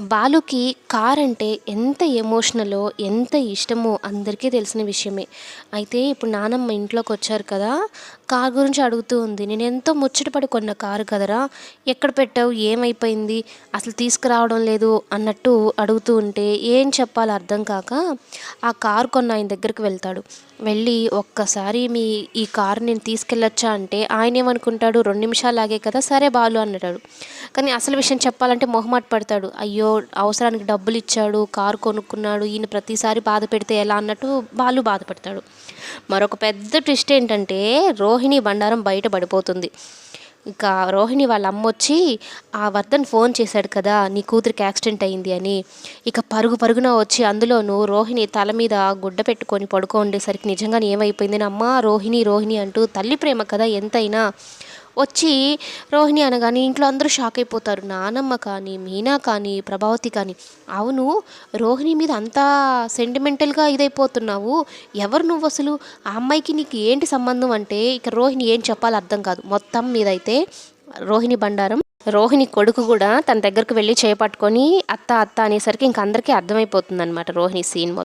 బాలుకి కార్ అంటే ఎంత ఎమోషనలో ఎంత ఇష్టమో అందరికీ తెలిసిన విషయమే. అయితే ఇప్పుడు నానమ్మ ఇంట్లోకి వచ్చారు కదా కార్ గురించి అడుగుతూ ఉంది. నేను ఎంతో ముచ్చటపడి కొన్న కారు కదరా ఎక్కడ పెట్టావు ఏమైపోయింది అసలు తీసుకురావడం లేదు అన్నట్టు అడుగుతూ ఉంటే ఏం చెప్పాలో అర్థం కాక ఆ కారు కొన్న ఆయన దగ్గరికి వెళ్తాడు. వెళ్ళి ఒక్కసారి మీ ఈ కారు నేను తీసుకెళ్ళొచ్చా అంటే ఆయన ఏమనుకుంటాడు రెండు నిమిషాలు ఆగే కదా సరే బాలు అన్నాడు. కానీ అసలు విషయం చెప్పాలంటే మొహమాట పడతాడు. అయ్యో అవసరానికి డబ్బులు ఇచ్చాడు కారు కొనుక్కున్నాడు ఈయన ప్రతిసారి బాధ పెడితే ఎలా అన్నట్టు బాలు బాధపడతాడు మరొక పెద్ద ట్విస్ట్ ఏంటంటే రోహిణి బండారం బయట పడిపోతుంది. ఇంకా రోహిణి వాళ్ళ అమ్మ వచ్చి ఆ వర్ధన్ ఫోన్ చేశాడు కదా నీ కూతురికి యాక్సిడెంట్ అయింది అని. ఇక పరుగు పరుగున వచ్చి అందులోనూ రోహిణి తల మీద గుడ్డ పెట్టుకొని పడుకో ఉండేసరికి నిజంగానే ఏమైపోయింది అమ్మ రోహిణి రోహిణి అంటూ తల్లి ప్రేమ కదా ఎంతైనా వచ్చి రోహిణి అనగానే ఇంట్లో అందరూ షాక్ అయిపోతారు. నానమ్మ కానీ మీనా కానీ ప్రభావతి కానీ. అవును రోహిణి మీద అంతా సెంటిమెంటల్గా ఇదైపోతున్నావు. ఎవరు నువ్వు అసలు? ఆ అమ్మాయికి నీకు ఏంటి సంబంధం అంటే ఇక రోహిణి ఏం చెప్పాలో అర్థం కాదు. మొత్తం మీద అయితే రోహిణి బండారం. రోహిణి కొడుకు కూడా తన దగ్గరకు వెళ్ళి చేపట్టుకొని అత్త అత్త అనేసరికి ఇంక అందరికీ అర్థమైపోతుంది అనమాట రోహిణి సీన్ మొత్తం.